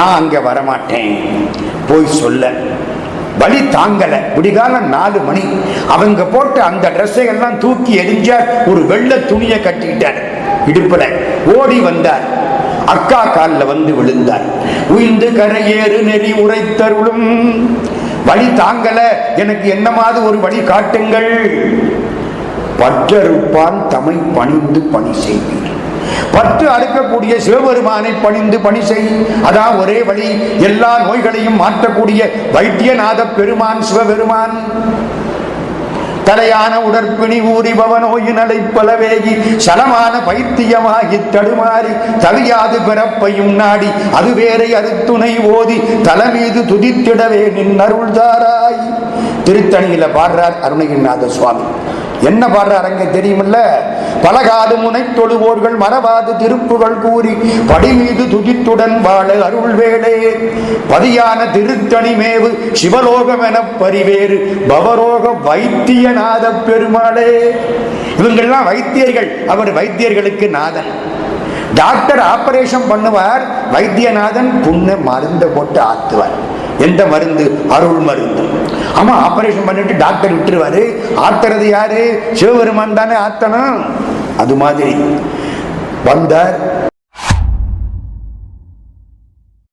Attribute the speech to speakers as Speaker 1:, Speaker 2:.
Speaker 1: நான் அங்க வரமாட்டேன். போய் சொல்ல. வழி தாங்கல. விடிகாலம் நாலு மணி. அவங்க போட்ட அந்த ட்ரெஸ்ஸை எல்லாம் தூக்கி எரிஞ்சார் ஒரு வெள்ளை துணியை கட்டிக்கிட்டார் இடுப்புல ஓடி வந்தார். அக்கா காலில் வந்து விழுந்தார். உயிர்ந்து கரையேறு நெறி உரைத்தருளும். வழி தாங்கல. எனக்கு என்னமாவது ஒரு வழி காட்டுங்கள். பற்றறுப்பான் தமை பணிந்து பணி செய்வீர். பற்று அறுக்கக்கூடிய சிவபெருமானை பணிந்து பணி செய். அதான் ஒரே வழி எல்லா நோய்களையும் மாற்றக்கூடிய வைத்தியநாத பெருமான் சிவபெருமான். தலையான உடற்பிணி ஊறி பவனோயினலை பலவேகி சலமான பைத்தியமாகி தடுமாறி தவியாது பிறப்பையும் நாடி அது வேறை அறுத்துணை ஓதி தலைமீது துதித்திடவே நின் அருள் தாராய் திருத்தணியில பாடுறார் அருணகிரிநாத சுவாமி. என்ன பாடுற அரங்க தெரியுமில்ல? பலகாது முனை தொழுவோர்கள் மரபாது திருப்புகள் கூறி படி மீது துதித்துடன் வாழ அருள் வேளே பதியான திருத்தணி மேவு சிவலோகம் என பரிவேறு பவரோக வைத்தியநாத பெருமாளே. இவங்கெல்லாம் வைத்தியர்கள் அவர் வைத்தியர்களுக்கு நாதன். டாக்டர் ஆபரேஷன் பண்ணுவார் வைத்தியநாதன் புண்ண மருந்து போட்டு ஆத்துவார். எந்த மருந்து? அருள் மருந்து. ஆமா ஆபரேஷன் பண்ணிட்டு டாக்டர் விட்டுருவாரு. ஆத்துறது யாரு? சிவபெருமான் தானே ஆத்தனும் அது மாதிரி. வந்தார்.